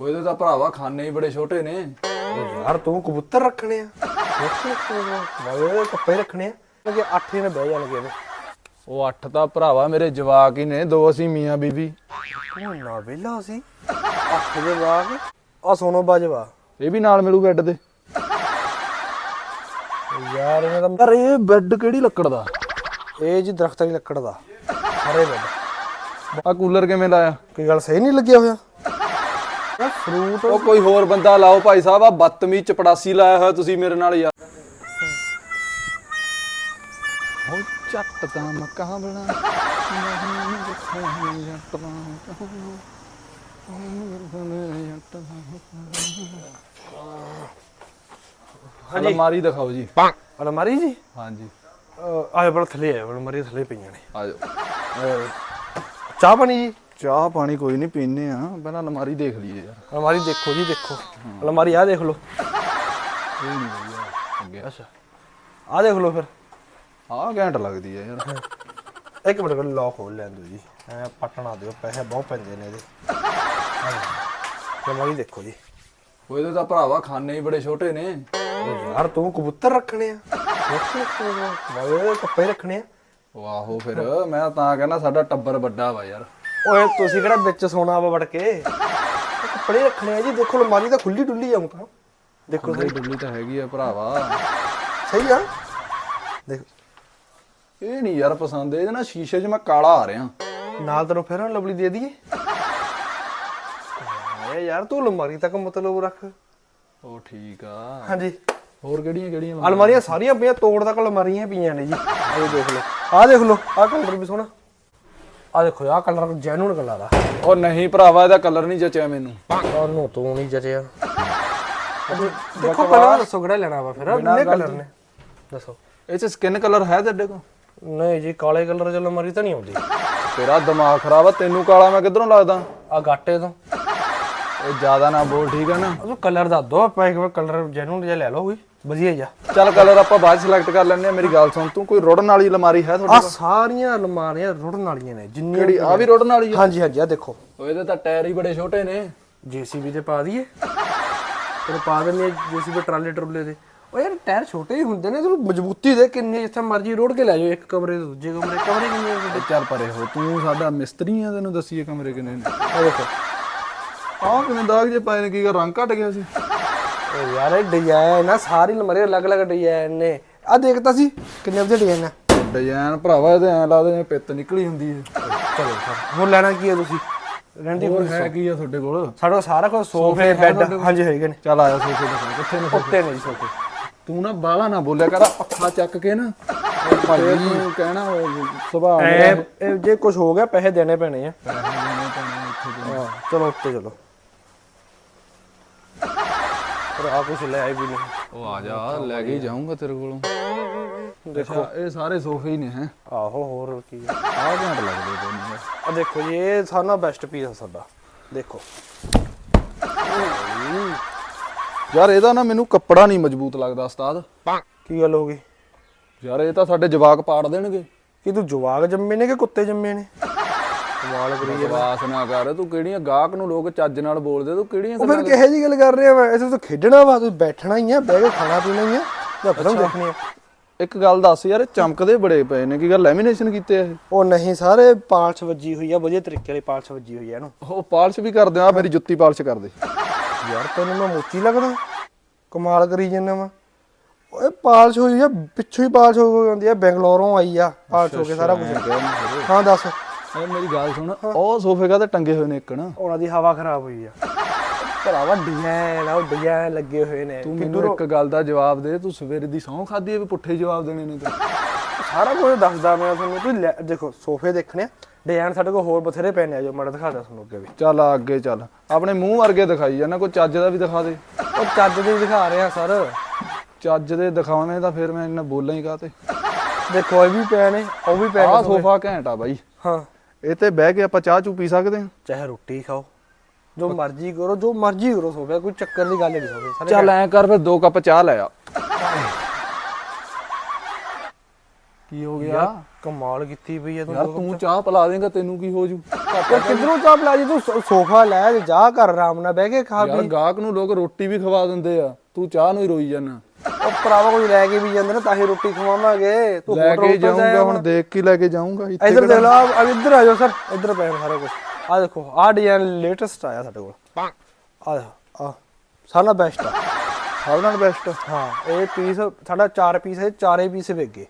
ਉਹ ਇਹਦੇ ਤਾਂ ਭਰਾਵਾ ਖਾਨੇ ਹੀ ਬੜੇ ਛੋਟੇ ਨੇ। ਯਾਰ ਤੂੰ ਕਬੂਤਰ ਰੱਖਣੇ ਆ। ਵਾਲੇ ਕੱਪੜੇ ਰੱਖਣੇ ਆ। ਕਿ ਅੱਠ ਨੇ ਬਹਿ ਜਾਣਗੇ ਇਹਦੇ। ਉਹ ਅੱਠ ਤਾਂ ਭਰਾਵਾ ਮੇਰੇ ਜਵਾਕ ਹੀ ਨੇ ਦੋ ਅਸੀਂ ਮੀਆਂ ਬੀਬੀ ਨਾ ਵੇਲਾ ਸੀ। ਅੱਠ ਦੇ ਬਾਅਦ। ਆ ਸੋਨੋ ਬਾਜਵਾ। ਇਹ ਵੀ ਨਾਲ ਮਿਲੂ ਬੈੱਡ ਦੇ। ਯਾਰ ਇਹਨਾਂ ਦਾ ਯਾਰ ਇਹ ਬੈੱਡ ਕਿਹੜੀ ਲੱਕੜ ਦਾ? ਇਹ ਜੀ ਦਰਖਤਾਂ ਦੀ ਲੱਕੜ ਦਾ। ਸਾਰੇ ਬੈੱਡ। ਆ ਕੂਲਰ ਕਿਵੇਂ ਲਾਇਆ? ਕੀ ਗੱਲ ਸਹੀ ਨਹੀਂ ਲੱਗਿਆ ਹੋਇਆ? ਫਰੂਟ ਉਹ ਕੋਈ ਹੋਰ ਬੰਦਾ ਲਾਓ ਭਾਈ ਸਾਹਿਬ ਆ ਬਦਤਮੀਜ਼ ਚਪੜਾਸੀ ਲਾਇਆ ਹੋਇਆ ਤੁਸੀਂ ਮੇਰੇ ਨਾਲ ਯਾਰ। ਹੋ ਚੱਟ ਦਾ ਮੱਕਾ ਬਣਾ ਅਲਮਾਰੀ ਦਿਖਾਓ ਜੀ। ਅਲਮਾਰੀ ਜੀ? ਹਾਂਜੀ। ਆਏ ਬੜਾ ਥੱਲੇ ਆਏ ਅਲਮਾਰੀ ਥੱਲੇ ਪਈਆਂ ਨੇ। ਆ ਜਾਓ ਚਾਹ ਪਾਣੀ ਜੀ? ਚਾਹ ਪਾਣੀ ਕੋਈ ਨਹੀਂ ਪੀਨੇ ਆ। ਪਹਿਲਾਂ ਅਲਮਾਰੀ ਦੇਖ ਲਈਏ ਯਾਰ। ਅਲਮਾਰੀ ਦੇਖੋ ਜੀ ਦੇਖੋ। ਅਲਮਾਰੀ ਆ ਦੇਖ ਲਓ। ਇਹ ਨਹੀਂ ਵਧੀਆ। ਅੱਗੇ। ਅੱਛਾ। ਆ ਦੇਖ ਲਓ ਫਿਰ। ਆਹ ਘੈਂਟ ਲੱਗਦੀ ਹੈ ਯਾਰ। ਇੱਕ ਮਿੰਟ ਕੋਲ ਲੌਕ ਖੋਲ ਲੈਣ ਦਿਓ ਜੀ। ਐ ਪਟਣਾ ਦਿਓ ਪੈਸੇ ਬਹੁਤ ਪੈਂਦੇ ਨੇ ਇਹਦੇ। ਅਲਮਾਰੀ ਦੇਖੋ ਜੀ। ਉਹ ਇਹਦੇ ਤਾਂ ਭਰਾਵਾ ਖਾਨੇ ਹੀ ਬੜੇ ਛੋਟੇ ਨੇ। ਯਾਰ ਤੂੰ ਕਬੂਤਰ ਰੱਖਣੇ ਆ। ਵਾਲੇ ਕੱਪੜੇ ਰੱਖਣੇ ਆ। ਆਹੋ ਫਿਰ ਮੈਂ ਤਾਂ ਕਹਿੰਦਾ ਸਾਡਾ ਟੱਬਰ ਵੱਡਾ ਵਾ ਯਾਰ। ਓਏ ਤੁਸੀਂ ਕਿਹੜਾ ਵਿੱਚ ਸੋਨਾ ਵਾ ਵੜ ਕੇ? ਕੱਪੜੇ ਰੱਖਣੇ ਆ ਜੀ ਦੇਖੋ ਅਲਮਾਰੀ ਤਾਂ ਖੁੱਲੀ ਡੁੱਲੀ ਆਉਂ ਤਾਂ। ਦੇਖੋ ਕੋਈ ਡੁੱਲੀ ਤਾਂ ਹੈਗੀ ਆ ਭਰਾਵਾ। ਸਹੀ ਆ। ਦੇਖ। ਇਹ ਨਹੀਂ ਯਾਰ ਪਸੰਦ ਇਹਦੇ ਨਾਲ ਸ਼ੀਸ਼ੇ 'ਚ ਮੈਂ ਕਾਲਾ ਆ ਰਿਹਾ। ਨਾਲ ਤੈਨੂੰ ਫਿਰ ਲਵਲੀ ਦੇ ਦਈਏ। ਏ ਯਾਰ ਤੂੰ ਅਲਮਾਰੀ ਤੱਕ ਮਤਲਬ ਰੱਖ। ਉਹ ਠੀਕ ਆ। ਹਾਂਜੀ। ਹੋਰ ਕਿਹੜੀਆਂ ਕਿਹੜੀਆਂ ਅਲਮਾਰੀਆਂ ਸਾਰੀਆਂ ਪਈਆਂ ਤੋੜ ਤੱਕ ਅਲਮਾਰੀਆਂ ਪਈਆਂ ਨੇ ਜੀ। ਇਹ ਦੇਖ ਲਓ। ਆਹ ਦੇਖ ਲਓ ਆਹ ਕਲਰ ਵੀ ਸੋਹਣਾ। ਆਹ ਦੇਖੋ ਆਹ ਕਲਰ ਜੈਨੂਨ ਕਲਰ ਆ। ਉਹ ਨਹੀਂ ਭਰਾਵਾ ਇਹਦਾ ਕਲਰ ਨਹੀਂ ਜਚਿਆ ਮੈਨੂੰ। ਤੁਹਾਨੂੰ ਤੂੰ ਨਹੀਂ ਜਰਿਆ ਦੇਖੋ ਕਲਰ ਦੱਸੋ ਕਿਹੜਾ ਲੈਣਾ ਵਾ ਫਿਰ? ਕਿੰਨੇ ਕਲਰ ਨੇ। ਦੱਸੋ। ਇਹ 'ਚ ਸਕਿਨ ਕਲਰ ਹੈ ਤੁਹਾਡੇ ਕੋਲ? ਨਹੀਂ ਜੀ ਕਾਲੇ ਕਲਰ ਚ ਅਲਮਾਰੀ ਤਾਂ ਨਹੀਂ ਆਉਂਦੀ। ਤੇਰਾ ਦਿਮਾਗ ਖਰਾਬ ਆ ਤੈਨੂੰ ਕਾਲਾ ਮੈਂ ਕਿੱਧਰੋਂ ਲੱਗਦਾ? ਆ ਗਾਟੇ ਤੋਂ। ਇਹ ਜ਼ਿਆਦਾ ਨਾ ਬੋਲ ਠੀਕ ਆ ਨਾ? ਉਹ ਕਲਰ ਦੱਸ ਦੋ ਆਪਾਂ ਇੱਕ ਵਾਰ ਕਲਰ ਜੈਨੂਨ ਜਿਹਾ ਲੈ ਲਓ ਕੋਈ। ਵਧੀਆ ਜਿਹਾ ਚੱਲ ਕਲਰ ਆਪਾਂ ਬਾਅਦ ਸਿਲੈਕਟ ਕਰ ਲੈਂਦੇ ਆ ਮੇਰੀ ਗੱਲ ਸੁਣ ਤੂੰ ਕੋਈ ਰੋੜਨ ਵਾਲੀ ਅਲਮਾਰੀ ਹੈ ਤੁਹਾਡੇ ਆ ਸਾਰੀਆਂ ਅਲਮਾਰੀਆਂ ਰੁੜਨ ਵਾਲੀਆਂ ਨੇ ਜਿੰਨੀਆਂ ਕਿਹੜੀ? ਆ ਵੀ ਰੋੜਨ ਵਾਲੀ ਆ? ਹਾਂਜੀ ਹਾਂਜੀ ਆ ਦੇਖੋ। ਉਹ ਇਹਦੇ ਤਾਂ ਟਾਇਰ ਹੀ ਬੜੇ ਛੋਟੇ ਨੇ। ਜੀਸੀਬੀ ਤੇ ਪਾ ਦਈਏ। ਫਿਰ ਪਾ ਦਿੰਦੇ ਜੀਸੀਬੀ ਟਰਾਲੇ ਟਰੂਲੇ ਦੇ। ਉਹ ਯਾਰ ਟਾਇਰ ਛੋਟੇ ਹੀ ਹੁੰਦੇ ਨੇ ਚਲੋ ਮਜ਼ਬੂਤੀ ਦੇ ਕਿੰਨੇ ਜਿੱਥੇ ਮਰਜ਼ੀ ਰੋੜ ਕੇ ਲੈ ਜਾਓ ਇੱਕ ਕਮਰੇ ਤੋਂ ਦੂਜੇ ਕਮਰੇ ਕਮਰੇ ਕਿੰਨੇ ਆ ਤੁਹਾਡੇ? ਚੱਲ ਪਰੇ ਹੋ ਤੂੰ ਸਾਡਾ ਮਿਸਤਰੀ ਆ ਤੈਨੂੰ ਦੱਸੀਏ ਕਮਰੇ ਕਿੰਨੇ ਨੇ। ਆ ਦੇਖੋ। ਆਹ ਕਿਵੇਂ ਦਾਗ ਜੇ ਪਾਏ ਨੇ ਕੀ ਕਰ ਰੰਗ ਘਟ ਗਿਆ ਸੀ? ਯਾਰ ਇਹ ਡਿਜ਼ਾਈਨ ਆ ਸਾਰੀ ਅਲਮਾਰੀ ਅਲੱਗ-ਅਲੱਗ ਡਿਜ਼ਾਈਨ ਨੇ। ਆ ਦੇਖਤਾ ਸੀ ਕਿੰਨੇ ਵਧੀਆ ਡਿਜ਼ਾਈਨ ਆ। ਡਿਜ਼ਾਈਨ ਭਰਾਵਾ ਇਹਦੇ ਐ ਲੱਗਦੇ ਨੇ ਪਿੱਤ ਨਿਕਲੀ ਹੁੰਦੀ ਹੈ। ਚਲੋ ਫਿਰ ਹੋਰ ਲੈਣਾ ਕੀ ਹੈ ਤੁਸੀਂ? ਰਹਿੰਦੀ ਹੋਰ ਹੈ ਕੀ ਆ ਤੁਹਾਡੇ ਕੋਲ? ਸਾਡੇ ਸਾਰਾ ਕੁਝ ਸੋਫੇ ਬੈੱਡ ਹਾਂਜੀ ਹੈਗੇ ਨੇ। ਚੱਲ ਆਇਆ ਸੋਫੇ ਦਿਖਾ ਕਿੱਥੇ ਨੇ ਉੱਤੇ ਨੇ ਜੀ ਸੋਫੇ। ਤੂੰ ਨਾ ਬਾਹਲਾ ਨਾ ਬੋਲਿਆ ਕਰ ਆਹ ਪੱਖਾ ਚੱਕ ਕੇ ਨਾ। ਭਾਈ। ਤੂੰ ਕਹਿਣਾ ਸੁਭਾਅ ਇਹ ਜੇ ਕੁਝ ਹੋ ਗਿਆ ਪੈਸੇ ਦੇਣੇ ਪੈਣੇ ਆ। ਦੇ। ਚਲੋ ਉੱਤੇ ਚਲੋ। ਪਰ ਆ ਕੁਝ ਲੈ ਆਈ ਵੀ ਨਹੀਂ। ਉਹ ਆ ਜਾ ਲੈ ਕੇ ਹੀ ਜਾਊਂਗਾ ਤੇਰੇ ਕੋਲੋਂ। ਦੇਖੋ। ਇਹ ਸਾਰੇ ਸੋਫੇ ਹੀ ਨੇ ਹੈ। ਆਹੋ ਹੋਰ ਕੀ ਆ। ਆਹ ਘੈਂਟ ਲੱਗਦੇ ਤੈਨੂੰ ਆਹ ਦੇਖੋ ਜੀ ਇਹ ਸਾਨਾ ਬੈਸਟ ਪੀਸ ਆ ਸਾਡਾ। ਦੇਖੋ। ਯਾਰ ਇਹਦਾ ਨਾ ਮੈਨੂੰ ਕੱਪੜਾ ਨਹੀਂ ਮਜ਼ਬੂਤ ਲੱਗਦਾ ਉਸਤਾਦ। ਕੀ ਗੱਲ ਹੋ ਗਈ? ਯਾਰ ਇਹ ਤਾਂ ਸਾਡੇ ਜਵਾਕ ਪਾੜ ਦੇਣਗੇ। ਕੀ ਤੂੰ ਜਵਾਗ ਜੰਮੇ ਨੇ ਕਿ ਕੁੱਤੇ ਜੰਮੇ ਨੇ? ਕਮਾਲ ਕਰੀ ਬਕਵਾਸ ਨਾ ਕਰ ਤੂੰ ਕਿਹੜੀਆਂ ਗਾਹਕ ਨੂੰ ਲੋਕ ਚੱਜ ਨਾਲ ਬੋਲਦੇ ਤੂੰ ਕਿਹੜੀਆਂ ਉਹ ਫਿਰ ਕਿਹੋ ਜੀ ਗੱਲ ਕਰ ਰਿਹਾ ਵਾ? ਇਥੇ ਤਾਂ ਖੇਡਣਾ ਵਾ ਤੂੰ ਬੈਠਣਾ ਹੀ ਆ ਬਹਿ ਕੇ ਖਾਣਾ ਪੀਣਾ ਹੀ ਆ ਜਾਂ ਫਿਲਮ ਦੇਖਣੀ ਆ। ਇੱਕ ਗੱਲ ਦੱਸ ਯਾਰ ਇਹ ਚਮਕਦੇ ਬੜੇ ਪਏ ਨੇ ਕੀ ਗੱਲ ਲੈਮੀਨੇਸ਼ਨ ਕੀਤੇ ਆ ਇਹ? ਉਹ ਨਹੀਂ ਸਾਰੇ ਪਾਲਸ਼ ਵੱਜੀ ਹੋਈ ਆ ਵਧੀਆ ਤਰੀਕੇ ਨਾਲ ਪਾਲਸ਼ ਵੱਜੀ ਹੋਈ ਆ ਇਹਨੂੰ। ਉਹ ਪਾਲਿਸ਼ ਵੀ ਕਰਦੇ ਆ ਮੇਰੀ ਜੁੱਤੀ ਪਾਲਿਸ਼ ਕਰਦੇ। ਯਾਰ ਤੈਨੂੰ ਮੈਂ ਮੋਚੀ ਲੱਗਦਾ ਕਮਾਲ ਕਰੀ ਜਾਂਦਾ ਵਾ। ਓਏ ਪਾਲਸ਼ ਹੋਈ ਆ ਪਿੱਛੋਂ ਹੀ ਪਾਲਸ਼ ਹੋ ਜਾਂਦੀ ਆ ਬੈਂਗਲੌਰੋਂ ਆਈ ਆ ਪਾਲਸ਼ ਹੋ ਕੇ ਸਾਰਾ ਕੁਝ ਹਾਂ ਦੱਸ। ਐ ਮੇਰੀ ਗੱਲ ਸੁਣ। ਉਹ ਸੋਫੇ ਕਾ ਤੇ ਟੰਗੇ ਹੋਏ ਨੇ ਇੱਕ ਨਾ? ਉਹਨਾਂ ਦੀ ਹਵਾ ਖਰਾਬ ਹੋਈ ਆ। ਭਰਾਵਾ ਡਿਜ਼ਾਈਨ ਆ ਉਹ ਡਿਜ਼ਾਈਨ ਲੱਗੇ ਹੋਏ ਨੇ। ਤੂੰ ਮੈਨੂੰ ਇੱਕ ਗੱਲ ਦਾ ਜਵਾਬ ਦੇ ਤੂੰ ਸਵੇਰੇ ਦੀ ਸਹੁੰ ਖਾਦੀ ਹੈ ਵੀ ਪੁੱਠੇ ਜਵਾਬ ਦੇਣੇ ਨੇ ਤੂੰ ਸਾਰਾ ਕੁਝ ਦੱਸਦਾ ਮੈਂ ਤੁਹਾਨੂੰ ਲੈ- ਦੇਖੋ ਸੋਫੇ ਦੇਖਣੇ ਆ ਡਿਜ਼ਾਈਨ ਸਾਡੇ ਕੋਲ ਹੋਰ ਬਥੇਰੇ ਨੇ ਆ ਜੋ ਮੈਂ ਦਿਖਾਦਾ ਤੁਹਾਨੂੰ ਅੱਗੇ ਵੀ। ਚੱਲ ਆ ਅੱਗੇ ਚੱਲ। ਆਪਣੇ ਮੂੰਹ ਵਰਗੇ ਦਿਖਾਈ ਜਾਣਾ ਕੋਈ ਚੱਜ ਦਾ ਵੀ ਦਿਖਾ ਦੇ। ਉਹ ਚੱਜ ਦੇ ਦਿਖਾ ਰਹੇ ਆ ਸਰ। ਚੱਜ ਦੇ ਦਿਖਾਉਣੇ ਤਾਂ ਫਿਰ ਮੈਂ ਇੰਨਾ ਬੋਲਾਂ ਹੀ ਕਾਤੇ ਦੇਖੋ ਇਹ ਵੀ ਨੇ ਉਹ ਵੀ ਨੇ ਸੋਫੇ। ਸੋਫਾ ਘੈਂਟ ਆ ਬਾਈ। ਹਾਂ। ਇਹ ਤੇ ਬਹਿ ਕੇ ਆਪਾਂ ਚਾਹ ਚੂ ਪੀ ਸਕਦੇ ਹਾਂ। ਚਾਹੇ ਰੋਟੀ ਖਾਓ ਜੋ ਮਰਜ਼ੀ ਕਰੋ ਜੋ ਮਰਜ਼ੀ ਕਰੋ ਸੋਫੇ ਕੋਈ ਚੱਕਰ ਦੀ ਗੱਲ ਨਹੀਂ ਸਾਰੇ ਚੱਲ ਐ ਕਰ ਫਿਰ ਦੋ ਕੱਪ ਚਾਹ ਲੈ ਆ। ਕੀ ਹੋ ਗਿਆ? ਕਮਾਲ ਕੀਤੀ ਪਈ ਆ ਤੂੰ ਯਾਰ ਤੂੰ ਚਾਹ ਪਿਲਾ ਦੇਂਗਾ ਤੈਨੂੰ ਕੀ ਹੋ ਜੂ? ਯਾਰ ਕਿੱਧਰੋਂ ਚਾਹ ਪਲਾ ਜੀ? ਤੂੰ ਸੋਫਾ ਲੈ ਜਾ ਘਰ ਆਰਾਮ ਨਾਲ ਬਹਿ ਕੇ ਖਾ ਯਾਰ ਪੀ। ਗਾਹਕ ਨੂੰ ਲੋਕ ਰੋਟੀ ਵੀ ਖਵਾ ਦਿੰਦੇ ਆ। ਤੂੰ ਚਾਹ ਨੂੰ ਹੀ ਰੋਈ ਜਾਂਦਾ ਉਹ ਭਰਾਵਾ ਕੋਈ ਲੈ ਕੇ ਵੀ ਜਾਂਦੇ ਨਾ ਤਾਂ ਹੀ ਰੋਟੀ ਖਵਾਵਾਂਗੇ। ਤੂੰ ਲੈ ਕੇ ਜਾਊਂਗਾ ਹੁਣ ਦੇਖ ਕੇ ਲੈ ਕੇ ਜਾਊਂਗਾ ਇੱਥੇ ਇੱਧਰ ਦੇਖ ਲਓ ਆ ਇੱਧਰ ਆ ਜਾਓ ਸਰ ਇੱਧਰ ਪਏ ਨੇ ਸਾਰਾ ਕੁਝ ਆ ਦੇਖੋ ਆ ਡਿਜ਼ਾਈਨ ਲੇਟੈਸਟ ਆਇਆ ਸਾਡੇ ਕੋਲ। ਆ ਆ ਸਾਰਾ ਬੈਸਟ ਆ। ਸਭ ਨਾਲ ਬੈਸਟ ਹਾਂ ਇਹ ਪੀਸ ਸਾਡਾ 4 ਪੀਸ ਹੈ ਚਾਰੇ ਪੀਸ ਵਿਕੇ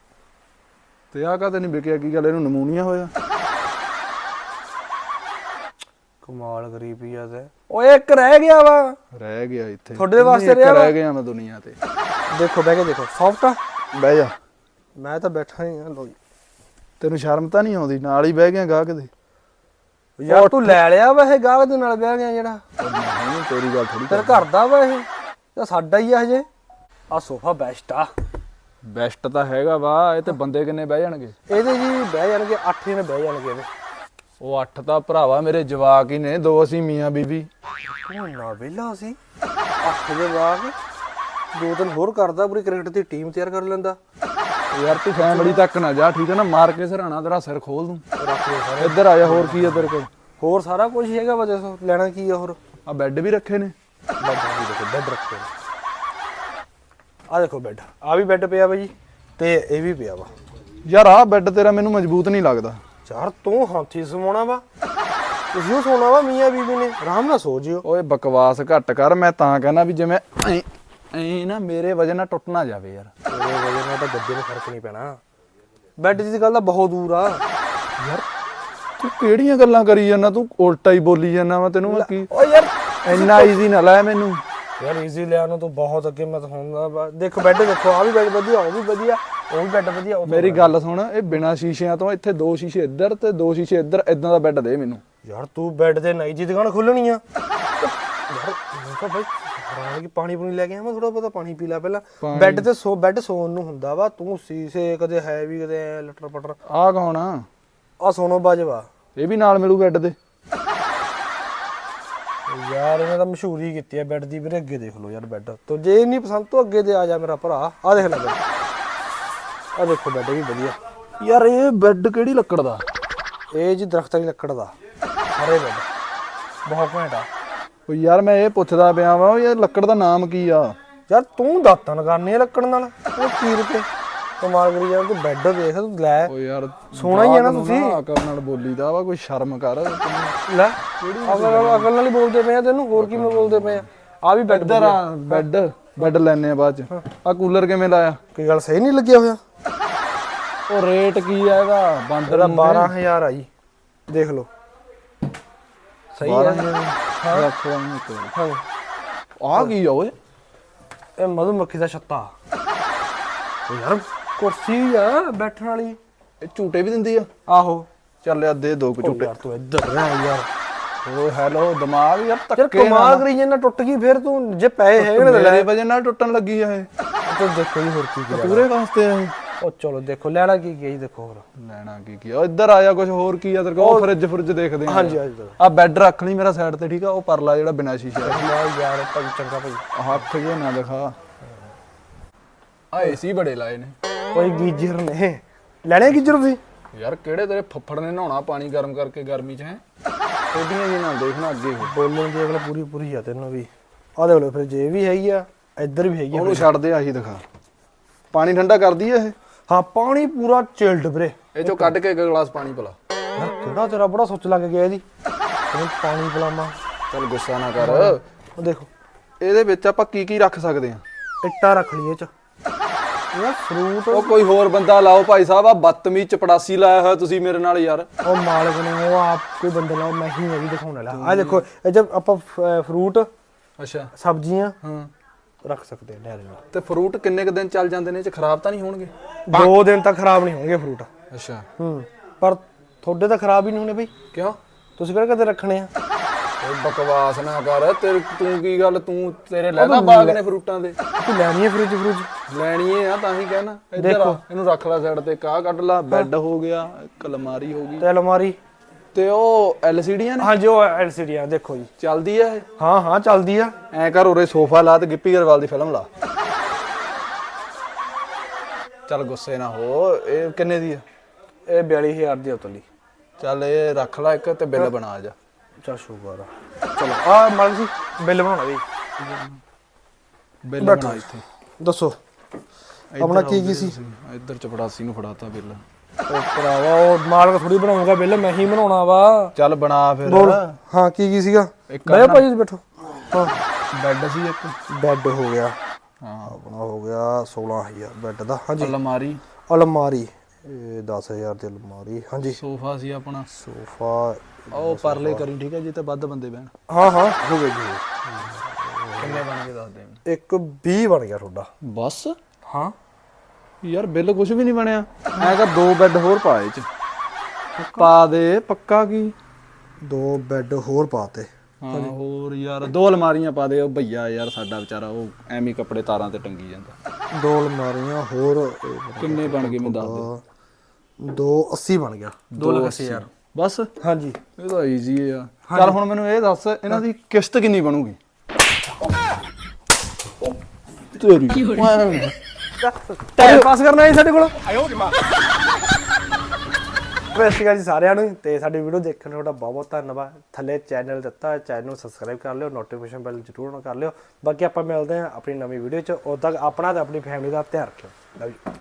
ਤੇ ਆਹ ਕਾਤੇ ਨਹੀਂ ਵਿਕਿਆ ਕੀ ਗੱਲ ਇਹਨੂੰ ਨਮੂਨੀਆ ਹੋਇਆ? ਕਮਾਲ ਪਈ ਆ ਤੇ। ਓਏ ਇੱਕ ਰਹਿ ਗਿਆ ਵਾ। ਰਹਿ ਗਿਆ ਇੱਥੇ। ਤੁਹਾਡੇ ਵਾਸਤੇ? ਰਹਿ ਗਿਆ ਮੈਂ ਦੁਨੀਆ ਤੇ। ਦੇਖੋ ਬਹਿ ਕੇ ਦੇਖੋ। ਸੌਫਟ ਆ? ਬਹਿ ਜਾ। ਮੈਂ ਤਾਂ ਬੈਠਾ ਹੀ ਆ ਲੋ ਤੈਨੂੰ ਸ਼ਰਮ ਤਾਂ ਨਹੀਂ ਆਉਂਦੀ? ਨਾਲ ਹੀ ਬਹਿ ਗਿਆ ਗਾਹਕ ਦੇ। ਯਾਰ ਤੂੰ ਲੈ ਲਿਆ ਵਾ ਇਹ ਗਾਹਕ ਦੇ ਨਾਲ ਬਹਿ ਗਿਆ ਜਿਹੜਾ। ਨਹੀਂ ਤੇਰੀ ਗੱਲ ਥੋੜੀ ਤੇਰੇ ਘਰ ਦਾ ਵਾ ਇਹ। ਤਾਂ ਸਾਡਾ ਹੀ ਆ ਹਜੇ। ਆ ਸੋਫਾ ਬੈਸਟ ਆ। ਬੈਸਟ ਤਾਂ ਹੈਗਾ ਵਾ ਇਹ ਤੇ ਬੰਦੇ ਕਿੰਨੇ ਬਹਿ ਜਾਣਗੇ? ਇਹਦੇ ਜੀ ਬਹਿ ਜਾਣਗੇ 8 ਜਣੇ ਬਹਿ ਜਾਣਗੇ ਇਹਦੇ। ਉਹ ਅੱਠ ਤਾਂ ਭਰਾਵਾ ਮੇਰੇ ਜਵਾਕ ਹੀ ਨੇ ਦੋ ਅਸੀਂ ਮੀਆਂ ਬੀਬੀ ਨਾ ਵਿਹਲਾ ਸੀ। ਅੱਠ ਦੇ ਬਾਅਦ ਦੋ ਦਿਨ ਹੋਰ ਕਰਦਾ ਪੂਰੀ ਕ੍ਰਿਕਟ ਦੀ ਟੀਮ ਤਿਆਰ ਕਰ ਲੈਂਦਾ। ਯਾਰ ਤੂੰ ਫੈਮਿਲੀ ਤੱਕ ਨਾ ਜਾ ਠੀਕ ਹੈ ਨਾ? ਮਾਰ ਕੇ ਸਰਾਣਾ ਤੇਰਾ ਸਿਰ ਖੋਲ ਦੂੰ ਰੱਖ ਲਓ ਸਾਰੇ। ਇੱਧਰ ਆ ਜਾ ਹੋਰ ਕੀ ਆ ਤੇਰੇ ਕੋਲ? ਹੋਰ ਸਾਰਾ ਕੁਝ ਹੈਗਾ ਵਾ ਦੱਸੋ ਲੈਣਾ ਕੀ ਆ ਹੋਰ। ਆ ਬੈੱਡ ਵੀ ਰੱਖੇ ਨੇ। ਬੈੱਡ ਵੀ ਦੇਖੋ ਬੈੱਡ ਰੱਖੇ ਆ ਦੇਖੋ ਬੈੱਡ ਆ ਵੀ ਬੈੱਡ ਪਿਆ ਵਾ ਜੀ ਤੇ ਇਹ ਵੀ ਪਿਆ ਵਾ। ਯਾਰ ਆਹ ਬੈੱਡ ਤੇਰਾ ਮੈਨੂੰ ਮਜ਼ਬੂਤ ਨਹੀਂ ਲੱਗਦਾ। ਯਾਰ ਤੂੰ ਹਾਥੀ ਸਮਾਉਣਾ ਵਾ। ਤੁਸੀਂ ਉਹ ਸੋਣਾ ਵਾ ਮੀਆਂ ਬੀਬੀ ਨੇ ਆਰਾਮ ਨਾਲ ਸੋ ਜਿਓ। ਓਏ ਬਕਵਾਸ ਘੱਟ ਕਰ ਮੈਂ ਤਾਂ ਕਹਿੰਦਾ ਵੀ ਜਿਵੇਂ ਐ ਐ ਨਾ ਮੇਰੇ ਵਜਨ ਨਾਲ ਟੁੱਟ ਨਾ ਜਾਵੇ ਯਾਰ। ਤੇਰੇ ਵਜਨ ਨਾਲ ਤਾਂ ਗੱਦੇ ਨੂੰ ਫ਼ਰਕ ਨਹੀਂ ਪੈਣਾ। ਬੈੱਡ ਦੀ ਗੱਲ ਤਾਂ ਬਹੁਤ ਦੂਰ ਆ। ਯਾਰ ਤੂੰ ਕਿਹੜੀਆਂ ਗੱਲਾਂ ਕਰੀ ਜਾਂਦਾ? ਤੂੰ ਉਲਟਾ ਹੀ ਬੋਲੀ ਜਾਂਦਾ ਵਾ ਤੈਨੂੰ ਮੈਂ ਕੀ ਓ ਯਾਰ ਇੰਨਾ ਈਜ਼ੀ ਨਾ ਲੈ ਮੈਨੂੰ। ਯਾਰ ਈਜ਼ੀ ਲਿਆ ਨੂੰ ਤੂੰ ਬਹੁਤ ਅੱਗੇ ਮੈਂ ਤਾਂ ਹੁੰਦਾ ਵਾ। ਦੇਖੋ ਬੈੱਡ ਦੇਖੋ ਆ ਵੀ ਬੈੱਡ ਵਧੀਆ ਉਹ ਵੀ ਵਧੀਆ ਉਹ ਵੀ ਬੈੱਡ ਵਧੀਆ ਉਹ ਮੇਰੀ ਗੱਲ ਸੁਣ ਇਹ ਬਿਨਾ ਸ਼ੀਸ਼ਿਆਂ ਤੋਂ ਇੱਥੇ ਦੋ ਸ਼ੀਸ਼ੇ ਇੱਧਰ ਤੇ ਦੋ ਸ਼ੀਸ਼ੇ ਇੱਧਰ ਇਦਾਂ ਦਾ ਬੈੱਡ ਦੇ ਮੈਨੂੰ। ਯਾਰ ਤੂੰ ਬੈੱਡ ਤੇ ਨਾਈ ਜੀ ਦੁਕਾਨ ਖੋਲਣੀ ਆ। ਯਾਰ ਮੈਂ ਤਾਂ ਬਾਈ ਹੈਰਾਨ ਕਿ ਪਾਣੀ ਪੂਣੀ ਲੈ ਕੇ ਆਵਾਂ ਥੋੜਾ ਬਹੁਤਾ ਪਾਣੀ ਪੀ ਲੈ ਪਹਿਲਾਂ। ਪਾਣੀ- ਬੈੱਡ ਤੇ ਸੋ ਬੈੱਡ ਸੋਣ ਨੂੰ ਹੁੰਦਾ ਵਾ ਤੂੰ ਸੀਸੇ ਕਦੇ ਹੈ ਵੀ ਕਦੇ ਐਂ ਲਟਰ ਪਟਰ। ਆਹ ਕੌਣ ਆ? ਆ ਸੋਨੋ ਬਾਜਵਾ। ਇਹ ਵੀ ਨਾਲ ਮਿਲੂ ਬੈੱਡ ਦੇ ਯਾਰ ਇਹਨੇ ਤਾਂ ਮਸ਼ਹੂਰੀ ਕੀਤੀ ਹੈ ਬੈੱਡ ਦੀ ਵੀਰੇ ਅੱਗੇ ਦੇਖ ਲਓ ਯਾਰ ਬੈੱਡ। ਤੋ ਜੇ ਨਹੀਂ ਪਸੰਦ ਤੋ ਅੱਗੇ ਦੇ ਆ ਜਾ ਮੇਰਾ ਭਰਾ। ਆ ਦੇਖ ਲੈ ਬੈੱਡ। ਆ ਦੇਖੋ ਬੈੱਡ ਵੀ ਵਧੀਆ। ਯਾਰ ਇਹ ਬੈੱਡ ਕਿਹੜੀ ਲੱਕੜ ਦਾ? ਇਹ ਜੀ ਦਰਖਤਾਂ ਦੀ ਲੱਕੜ ਦਾ। ਸਾਰੇ ਬੈੱਡ। ਬਹੁਤ ਘੈਂਟ ਆ। ਓ ਯਾਰ ਮੈਂ ਇਹ ਪੁੱਛਦਾ ਪਿਆ ਵਾ ਇਹ ਲੱਕੜ ਦਾ ਨਾਮ ਕੀ ਆ? ਯਾਰ ਤੂੰ ਦਾਤਨ ਕਰਨੀ ਆ ਲੱਕੜ ਨਾਲ। ਉਹ ਕੇ ਕਮਾਲ ਕਰੀ ਯਾਰ ਤੂੰ ਬੈੱਡ ਦੇਖ ਤੂੰ ਲੈ। ਓ ਯਾਰ ਸੋਹਣਾ ਹੀ ਆ ਨਾ ਤੁਸੀਂ। ਅਕਲ ਨਾਲ ਬੋਲੀਦਾ ਵਾ ਕੋਈ ਸ਼ਰਮ ਕਰ। ਲੈ ਅਗਲ ਅਗਲ ਨਾਲ ਹੀ ਬੋਲਦੇ ਪਏ ਆ ਤੈਨੂੰ ਹੋਰ ਕਿਵੇਂ ਬੋਲਦੇ ਪਏ ਆ? ਆ ਵੀ ਬੈੱਡ ਇੱਧਰ ਆ ਬੈੱਡ ਬੈੱਡ ਲੈਣੇ ਆ ਬਾਅਦ ਚ। ਆ ਕੂਲਰ ਕਿਵੇਂ ਲਾਇਆ? ਕੀ ਗੱਲ ਸਹੀ ਨਹੀਂ ਲੱਗਿਆ ਹੋਇਆ? ਉਹ ਰੇਟ ਕੀ ਆ ਇਹਦਾ? ਬਾਂਦਰ ਇਹਦਾ 12000 ਆ ਜੀ। ਦੇਖ ਲਓ। ਸਹੀ ਹੈ ਲਾਂਗੇ ਇੱਕ ਵਾਰੀ। ਹਾਂ ਆ ਕੀ ਆ ਓਏ ਇਹ ਮਧੂਮੱਖੀ ਦਾ ਛੱਤਾ ਉਹ ਯਾਰ ਕੁਰਸੀ ਆ ਬੈਠਣ ਵਾਲੀ ਇਹ ਝੂਟੇ ਵੀ ਦਿੰਦੀ ਆ ਆਹੋ ਚੱਲ ਆ ਦੇ ਦੋ ਕੁ ਝੂਟੇ ਯਾਰ ਤੂੰ ਇੱਧਰ ਰਹਿ ਯਾਰ ਓ ਹੈਲੋ ਦਿਮਾਗ ਯਾਰ ਯਾਰ ਧੱਕੇ ਕਮਾਲ ਕਰੀ ਜਾਂਦਾ ਟੁੱਟ ਗਈ ਫਿਰ ਤੂੰ ਜੇ ਪੈਸੇ ਹੈਗੇ ਨੇ ਤਾਂ ਲੈ ਮੇਰੇ ਵਜਨ ਨਾਲ ਟੁੱਟਣ ਲੱਗੀ ਆ ਇਹ ਤੂੰ ਦੇਖੋ ਜੀ ਹੋਰ ਕੀ ਕੀ ਲੈਣਾ। ਪੂਰੇ ਵਾਸਤੇ ਆ ਇਹ ਉਹ ਚਲੋ ਦੇਖੋ ਲੈਣਾ ਕੀ ਕੀ ਦੇਖੋ ਹੋਰ। ਲੈਣਾ ਕੀ ਕੀ ਆ ਇੱਧਰ ਆ ਜਾ ਕੁਝ ਹੋਰ ਕੀ ਆ ਤੇਰੇ ਕੋਲ? ਉਹ ਫਰਿੱਜ ਫਰਿੱਜ ਦੇਖਦੇ ਆ। ਹਾਂਜੀ ਹਾਂਜੀ ਆ ਬੈੱਡ ਰੱਖ ਲਈ ਮੇਰਾ ਸਾਈਡ ਤੇ ਠੀਕ ਆ? ਉਹ ਪਰਲਾ ਜਿਹੜਾ ਬਿਨਾ ਸ਼ੀਸ਼ੇ ਦਾ। ਕਮਾਲ ਯਾਰ ਭਾਈ ਚੰਗਾ ਭਾਈ। ਹੱਥ ਜੇ ਨਾ ਦਿਖਾ। ਆ ਏਸੀ ਬੜੇ ਲਾਏ ਨੇ। ਕੋਈ ਗੀਜਰ ਨੇ। ਲੈਣੇ ਗੀਜਰ ਤੁਸੀਂ? ਯਾਰ ਕਿਹੜੇ ਤੇਰੇ ਫੱਫੜ ਨੇ ਨਹਾਉਣਾ ਪਾਣੀ ਗਰਮ ਕਰਕੇ ਗਰਮੀ ਚ ਹੈ? ਟੇਡੀਆਂ ਜੀ ਨਾਲ ਦੇਖਣਾ ਅੱਗੇ ਹੋ। ਬੋਲਣ ਦੀ ਅਗਲਾ ਪੂਰੀ ਪੂਰੀ ਆ ਤੈਨੂੰ ਵੀ। ਆ ਦੇਖ ਲਓ ਫਿਰ ਜੇ ਵੀ ਹੈਗੀ ਆ ਇੱਧਰ ਵੀ ਹੈਗੀ ਆ। ਉਹਨੂੰ ਛੱਡ ਦੇ ਆਹੀ ਦਿਖਾ। ਪਾਣੀ ਠੰਡਾ ਕਰਦੀ ਆ ਇਹ? ਹਾਂ ਪਾਣੀ ਪੂਰਾ ਚਿਲਡ ਵੀਰੇ। ਇਹ ਚੋਂ ਕੱਢ ਕੇ ਇੱਕ ਗਲਾਸ ਪਾਣੀ ਪਿਲਾ। ਯਾਰ ਕਿਹੜਾ ਤੇਰਾ ਬੜਾ ਸੋਚ ਲੱਗ ਗਿਆ ਇਹਦੀ। ਤੈਨੂੰ ਪਾਣੀ ਪਿਲਾਵਾਂ। ਚੱਲ ਗੁੱਸਾ ਨਾ ਕਰ। ਉਹ ਦੇਖੋ। ਇਹਦੇ ਵਿੱਚ ਆਪਾਂ ਕੀ ਕੀ ਰੱਖ ਸਕਦੇ ਆ ਇੱਟਾਂ ਰੱਖ ਲਈ ਇਹ ਚ। ਯਾਰ ਫਰੂਟ ਉਹ ਕੋਈ ਹੋਰ ਬੰਦਾ ਲਾਓ ਭਾਈ ਸਾਹਿਬ ਆ ਬਦਤਮੀਜ਼ ਚਪੜਾਸੀ ਲਾਇਆ ਹੋਇਆ ਤੁਸੀਂ ਮੇਰੇ ਨਾਲ ਯਾਰ। ਉਹ ਮਾਲਕ ਨੇ ਉਹ ਆਪ ਕੋਈ ਬੰਦੇ ਲਾਓ ਮੈਂ ਹੀ ਹੈਗੀ ਦਿਖਾਉਣ ਵਾਲਾ। ਆ ਦੇਖੋ ਇਹ ਜਦ ਆਪਾਂ ਫਰੂਟ ਅੱਛਾ। ਸਬਜ਼ੀਆਂ ਹਾਂ। ਰੱਖ ਸਕਦੇ ਆ ਡੈਰੇ ਨਾਲ। ਤੇ ਫਰੂਟ ਕਿੰਨੇ ਕ ਦਿਨ ਚੱਲ ਜਾਂਦੇ ਨੇ? ਇਹ ਚ ਖਰਾਬ ਤਾਂ ਨਹੀਂ ਹੋਣਗੇ? ਦੋ ਦਿਨ ਤੱਕ ਖਰਾਬ ਨਹੀਂ ਹੋਣਗੇ ਫਰੂਟ। ਅੱਛਾ। ਹੂੰ। ਪਰ ਤੁਹਾਡੇ ਤਾਂ ਖਰਾਬ ਹੀ ਨਹੀਂ ਹੋਣੇ ਬਈ। ਕਿਉਂ? ਤੁਸੀਂ ਕਿਹੜਾ ਕਦੇ ਰੱਖਣੇ ਆ? ਓਏ ਬਕਵਾਸ ਨਾ ਕਰ। ਤੇਰੇ ਤੂੰ ਕੀ ਗੱਲ? ਤੂੰ ਤੇਰੇ ਲੈਦਾ ਬਾਗ ਨੇ ਫਰੂਟਾਂ ਦੇ। ਤੂੰ ਲੈਣੀ ਹੈ ਫ੍ਰਿਜ ਫਰੂਜ? ਲੈਣੀ ਏ ਆ ਤਾਂ ਹੀ ਕਹਿਣਾ। ਇੱਧਰ ਆ। ਇਹਨੂੰ ਰੱਖ ਲੈ ਸਾਈਡ ਤੇ। ਕਾਹ ਕੱਢ ਲਾ? ਬੈੱਡ ਹੋ ਗਿਆ ਇੱਕ ਅਲਮਾਰੀ ਹੋ ਗਈ। ਤੇ ਅਲਮਾਰੀ? ਤੇ ਉਹ ਐਲਸੀਡੀਆਂ ਨੇ? ਹਾਂਜੀ ਉਹ ਐਲਸੀਡੀ ਆ ਦੇਖੋ ਜੀ। ਚੱਲਦੀ ਆ ਇਹ? ਹਾਂ ਹਾਂ ਚੱਲਦੀ ਆ। ਐ ਕਰ ਉਰੇ ਸੋਫਾ ਲਾ ਤੇ ਗਿੱਪੀ ਗਰੇਵਾਲ ਦੀ ਫਿਲਮ ਲਾ। ਚੱਲ ਗੁੱਸੇ ਨਾ ਹੋ। ਇਹ ਕਿੰਨੇ ਦੀ ਆ? ਇਹ 42000 ਦੀ ਉਤਲੀ ਚੱਲ ਇਹ ਰੱਖ ਲੈ ਇੱਕ ਤੇ ਬਿੱਲ ਬਣਾ ਜਾ। ਚਾ ਸ਼ੁਕਰ ਆ। ਚਲੋ ਆ ਮਾਲ ਜੀ ਬਿੱਲ ਬਣਾਉਣਾ ਵੀ ਬਿੱਲ ਬਣਾ ਇੱਥੇ। ਦੱਸੋ ਆਪਣਾ ਕੀ ਕੀ ਸੀ। ਇੱਧਰ ਚਪੜਾਸੀ ਨੂੰ ਫੜਾਤਾ ਬਿੱਲ। ਉਹ ਭਰਾਵਾ ਉਹ ਮਾਲਕ ਥੋੜੀ ਬਣਾਉਂਗਾ ਬਿੱਲ ਮੈਂ ਹੀ ਬਣਾਉਣਾ ਵਾ। ਚੱਲ ਬਣਾ ਫਿਰ। ਬੋਲ। ਹਾਂ ਕੀ ਕੀ ਸੀਗਾ? ਬਹਿ ਭਾਜੀ ਬੈਠੋ। ਹਾਂ। ਬੈੱਡ ਸੀ ਇੱਕ। ਬੈੱਡ ਹੋ ਗਿਆ। ਹਾਂ। ਆਪਣਾ ਹੋ ਗਿਆ 16000 ਬੈੱਡ ਦਾ ਹਾਂਜੀ। ਅਲਮਾਰੀ। ਅਲਮਾਰੀ। ਇਹ 10000 ਦੀ ਅਲਮਾਰੀ ਹਾਂਜੀ। ਸੋਫਾ ਸੀ ਆਪਣਾ। ਸੋਫਾ ਉਹ ਪਰਲੇ ਕਰੀ ਠੀਕ ਹੈ ਜੀ ਤੇ ਵੱਧ ਬੰਦੇ ਬਹਿਣ। ਹਾਂ ਹਾਂ ਹੋ ਗਿਆ ਜੀ। ਕਿੰਨੇ ਬਣ ਕੇ ਦੱਸ ਦੇ। ਇੱਕ 20 ਬਣ ਗਿਆ ਤੁਹਾਡਾ। ਬਸ? ਹਾਂ। ਯਾਰ ਬਿੱਲ ਕੁਝ ਵੀ ਨਹੀਂ ਬਣਿਆ। ਮੈਂ ਕਿਹਾ ਦੋ ਬੈੱਡ ਹੋਰ ਪਾ ਇਹ ਚ। ਪਾ ਦੇ ਪੱਕਾ ਕੀ? ਦੋ ਬੈੱਡ ਹੋਰ ਪਾਤੇ। ਹਾਂ ਹੋਰ ਯਾਰ ਦੋ ਅਲਮਾਰੀਆਂ ਪਾ ਦੇ। ਉਹ ਭਈਆ ਯਾਰ ਸਾਡਾ ਵਿਚਾਰਾ ਉਹ ਐਵੇਂ ਹੀ ਕੱਪੜੇ ਤਾਰਾਂ ਤੇ ਟੰਗੀ ਜਾਂਦਾ। ਦੋ ਅਲਮਾਰੀਆਂ ਹੋਰ ਕਿੰਨੇ ਬਣ ਗਏ ਮੈਨੂੰ ਦੱਸ ਦੇ ਦੋ 80 ਬਣ ਗਿਆ। 2 ਲੱਖ 80 ਹਜ਼ਾਰ। ਬਸ? ਹਾਂਜੀ। ਇਹ ਤਾਂ ਈਜ਼ੀ ਆ ਚੱਲ ਹੁਣ ਮੈਨੂੰ ਇਹ ਦੱਸ ਇਹਨਾਂ ਦੀ ਕਿਸ਼ਤ ਕਿੰਨੀ ਬਣੂਗੀ? ਤੇਰੀ। ਟਾਈਮ ਪਾਸ ਕਰਨਾ ਹੈ ਸਾਡੇ ਕੋਲ? ਵੈਸੇ ਜੀ ਸਾਰਿਆਂ ਨੂੰ ਤੇ ਸਾਡੀ ਵੀਡੀਓ ਦੇਖਣ ਲਈ ਤੁਹਾਡਾ ਬਹੁਤ ਬਹੁਤ ਧੰਨਵਾਦ। ਥੱਲੇ ਚੈਨਲ ਦਿੱਤਾ ਚੈਨਲ ਨੂੰ ਸਬਸਕ੍ਰਾਈਬ ਕਰ ਲਿਓ ਨੋਟੀਫਿਕੇਸ਼ਨ ਬੈਲ ਜ਼ਰੂਰ on ਕਰ ਲਿਓ। ਬਾਕੀ ਆਪਾਂ ਮਿਲਦੇ ਹਾਂ ਆਪਣੀ ਨਵੀਂ ਵੀਡੀਓ 'ਚ। ਉਦੋਂ ਤੱਕ ਆਪਣਾ ਤੇ ਆਪਣੀ ਫੈਮਿਲੀ ਦਾ ਧਿਆਨ ਰੱਖਿਓ। Love you